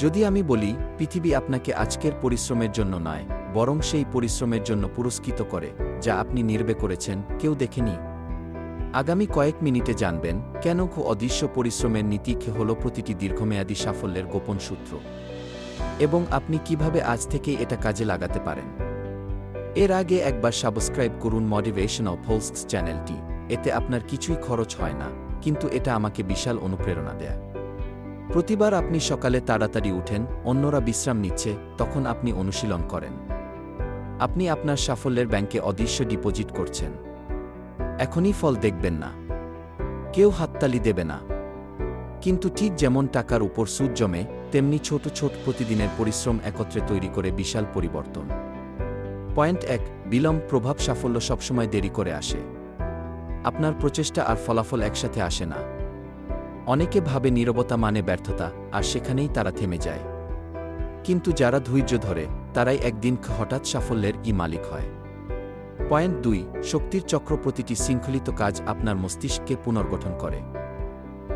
যদি আমি বলি, পৃথিবী আপনাকে আজকের পরিশ্রমের জন্য নয়, বরং সেই পরিশ্রমের জন্য পুরস্কৃত করে, যা আপনি নির্বে করেছেন, কেউ দেখেনি। আগামী কয়েক মিনিটে জানবেন, কেন খু অদৃশ্য পরিশ্রমের নীতি হল প্রতিটি দীর্ঘমেয়াদী সাফল্যের গোপন সূত্র। এবং আপনি কীভাবে আজ থেকেই এটা কাজে লাগাতে পারেন। এর আগে একবার সাবস্ক্রাইব করুন মোটিভেশন অফ হোস্টস চ্যানেলটি এতে আপনার কিছুই খরচ হয় না, কিন্তু এটা আমাকে বিশাল অনুপ্রেরণা দেয়। প্রতিবার আপনি সকালে তাড়াতাড়ি উঠেন, অন্যরা বিশ্রাম নিচ্ছে, তখন আপনি অনুশীলন করেন। আপনি আপনার সাফল্যের ব্যাংকে অদৃশ্য ডিপোজিট করছেন। এখনই ফল দেখবেন না। কেউ হাততালি দেবে না। কিন্তু ঠিক যেমন টাকার উপর সুদ জমে, তেমনি ছোট ছোট প্রতিদিনের পরিশ্রম একত্রে তৈরি করে বিশাল পরিবর্তন। পয়েন্ট এক, বিলম্ব প্রভাব সাফল্য সবসময় দেরি করে আসে। আপনার প্রচেষ্টা আর ফলাফল একসাথে আসে না। অনেকে ভাবে নীরবতা মানে ব্যর্থতা, আর সেখানেই তারা থেমে যায়। কিন্তু যারা ধৈর্য ধরে, তারাই একদিন হঠাৎ সাফল্যের ই মালিক হয়। পয়েন্ট দুই, শক্তির চক্র প্রতিটি শৃঙ্খলিত কাজ আপনার মস্তিষ্ককে পুনর্গঠন করে।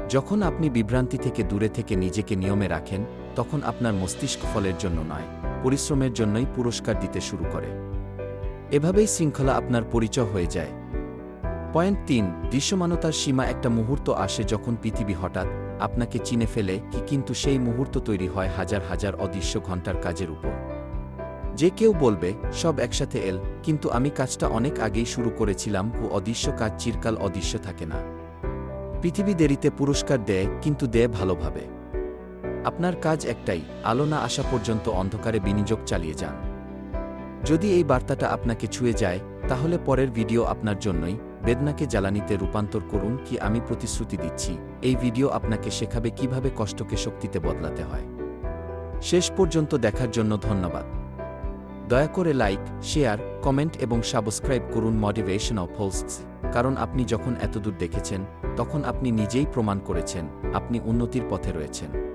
যখন আপনি বিভ্রান্তি থেকে দূরে থেকে নিজেকে নিয়মে রাখেন, তখন আপনার মস্তিষ্ক ফলের জন্য নয়, পরিশ্রমের জন্যই পুরস্কার দিতে শুরু করে। এভাবেই শৃঙ্খলা আপনার পরিচয় হয়ে যায় পয়েন্ট তিন, দৃশ্যমানতার সীমা একটা মুহূর্ত আসে যখন পৃথিবী হঠাৎ আপনাকে চিনে ফেলে কি কিন্তু সেই মুহূর্ত তৈরি হয় হাজার হাজার অদৃশ্য ঘণ্টার কাজের উপর। যে কেউ বলবে, সব একসাথে এল, কিন্তু আমি কাজটা অনেক আগেই শুরু করেছিলাম ও অদৃশ্য কাজ চিরকাল অদৃশ্য থাকে না। পৃথিবী দেরিতে পুরস্কার দেয়, কিন্তু দেয় ভালোভাবে। আপনার কাজ একটাই, আলো না আসা পর্যন্ত অন্ধকারে বিনিয়োগ চালিয়ে যান। যদি এই বার্তাটা আপনাকে ছুঁয়ে যায়, তাহলে পরের ভিডিও আপনার জন্যই। বেদনাকে জ্বালানিতে রূপান্তর করুন কি আমি প্রতিশ্রুতি দিচ্ছি। এই ভিডিও আপনাকে শেখাবে কীভাবে কষ্টকে শক্তিতে বদলাতে হয়। শেষ পর্যন্ত দেখার জন্য ধন্যবাদ। দয়া করে লাইক, শেয়ার, কমেন্ট এবং সাবস্ক্রাইব করুন মোটিভেশন অফ হোস্টস কারণ আপনি যখন এতদূর দেখেছেন, তখন আপনি নিজেই প্রমাণ করেছেন, আপনি উন্নতির পথে রয়েছেন।